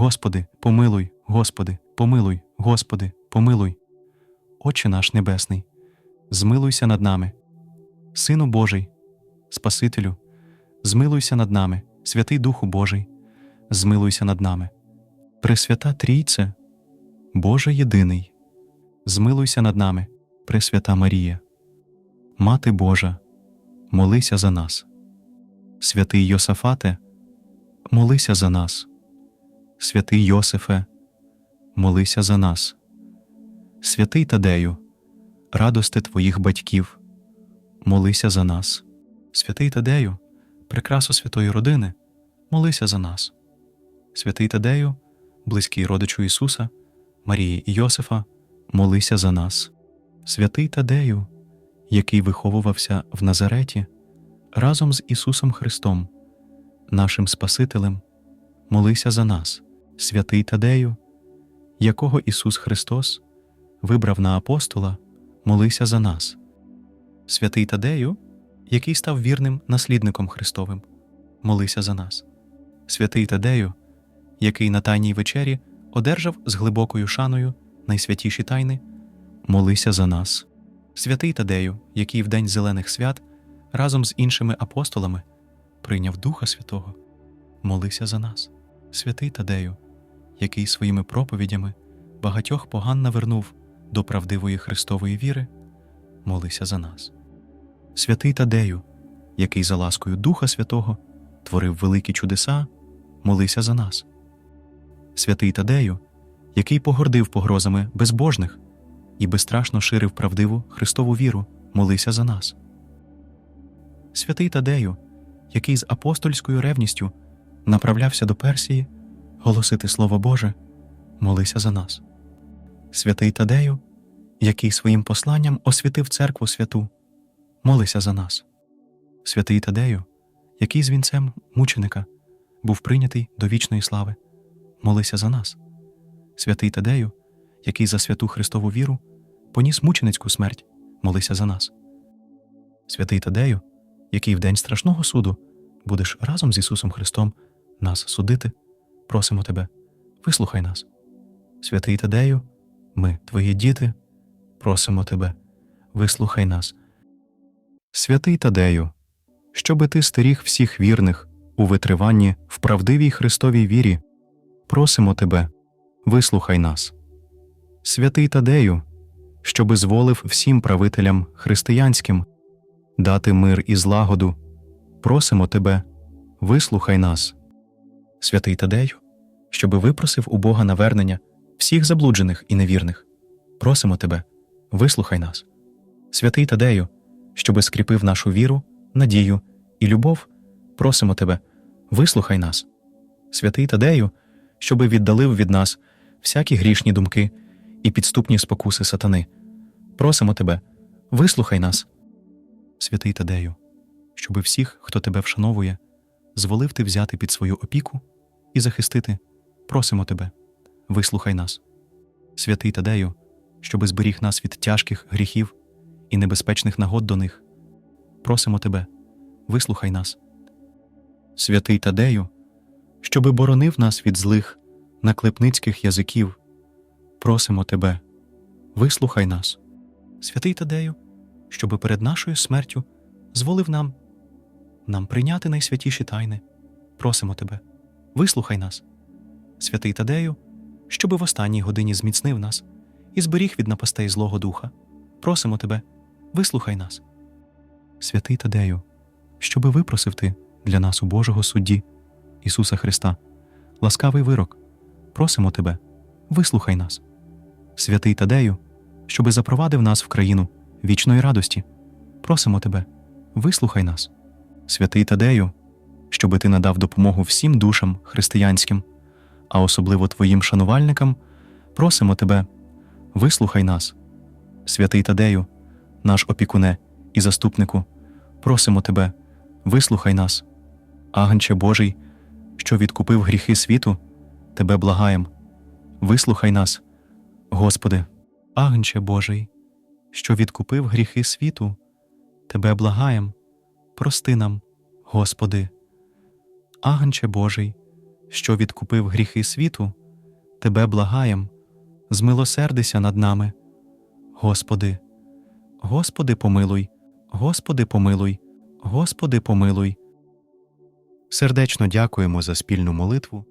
Господи, помилуй, Господи, помилуй, Господи, помилуй. Отче наш Небесний, змилуйся над нами. Сину Божий, Спасителю, змилуйся над нами, Святий Духу Божий, змилуйся над нами. Пресвята Трійце, Боже єдиний, змилуйся над нами, Пресвята Марія. Мати Божа, молися за нас. Святий Йосафате, молися за нас. Святий Йосифе, молися за нас. Святий Тадею, радости твоїх батьків, молися за нас. Святий Тадею, прикрасу святої родини, молися за нас. Святий Тадею, близький родичу Ісуса, Марії і Йосифа, молися за нас. Святий Тадею, який виховувався в Назареті разом з Ісусом Христом, нашим Спасителем, молися за нас, святий Тадею, якого Ісус Христос вибрав на апостола, молися за нас. Святий Тадею, який став вірним наслідником Христовим, молися за нас. Святий Тадею, який на Тайній вечері одержав з глибокою шаною найсвятіші тайни, молися за нас. Святий Тадею, який в день зелених свят разом з іншими апостолами прийняв Духа Святого, молися за нас. Святий Тадею, який своїми проповідями багатьох поган навернув до правдивої Христової віри, молися за нас. Святий Тадею, який за ласкою Духа Святого творив великі чудеса, молися за нас. Святий Тадею, який погордив погрозами безбожних і безстрашно ширив правдиву Христову віру, молися за нас. Святий Тадею, який з апостольською ревністю направлявся до Персії голосити Слово Боже, молися за нас. Святий Тадею, який своїм посланням освятив церкву святу, молися за нас. Святий Тадею, який з вінцем мученика був прийнятий до вічної слави, молися за нас. Святий Тадею, який за святу Христову віру поніс мученицьку смерть, молися за нас. Святий Тадею, який в день страшного суду будеш разом з Ісусом Христом нас судити, просимо Тебе, вислухай нас. Святий Тадею, ми, Твої діти, просимо Тебе, вислухай нас. Святий Тадею, щоби ти стеріг всіх вірних у витриванні в правдивій Христовій вірі, просимо Тебе, вислухай нас. Святий Тадею, щоби зволив всім правителям християнським дати мир і злагоду, просимо Тебе, вислухай нас. Святий Тадею, щоби випросив у Бога навернення всіх заблуджених і невірних, просимо Тебе, вислухай нас. Святий Тадею, щоби скріпив нашу віру, надію і любов, просимо Тебе, вислухай нас. Святий Тадею, щоби віддалив від нас всякі грішні думки і підступні спокуси сатани, просимо Тебе, вислухай нас. Святий Тадею, щоби всіх, хто тебе вшановує, зволив ти взяти під свою опіку і захистити, просимо тебе, вислухай нас. Святий Тадею, щоби зберіг нас від тяжких гріхів і небезпечних нагод до них, просимо тебе, вислухай нас. Святий Тадею, щоби боронив нас від злих, наклепницьких язиків, просимо тебе, вислухай нас. Святий Тадею, щоби перед нашою смертю зволив нам нам прийняти найсвятіші тайни. Просимо тебе, вислухай нас, святий Тадею, щоби в останній годині зміцнив нас і зберіг від напастей Злого Духа. Просимо тебе, вислухай нас. Святий Тадею, щоби випросив ти для нас у Божого судді Ісуса Христа, ласкавий вирок, просимо тебе, вислухай нас. Святий Тадею, щоби запровадив нас в країну вічної радості, просимо тебе, вислухай нас. Святий Тадею, щоби ти надав допомогу всім душам християнським, а особливо твоїм шанувальникам, просимо тебе, вислухай нас. Святий Тадею, наш опікуне і заступнику, просимо тебе, вислухай нас. Агнче Божий, що відкупив гріхи світу, тебе благаєм. Вислухай нас, Господи, Агнче Божий, що відкупив гріхи світу, тебе благаєм прости нам, Господи, Агнче Божий, що відкупив гріхи світу, Тебе благаєм, змилосердися над нами. Господи, Господи, помилуй, Господи, помилуй, Господи, помилуй. Сердечно дякуємо за спільну молитву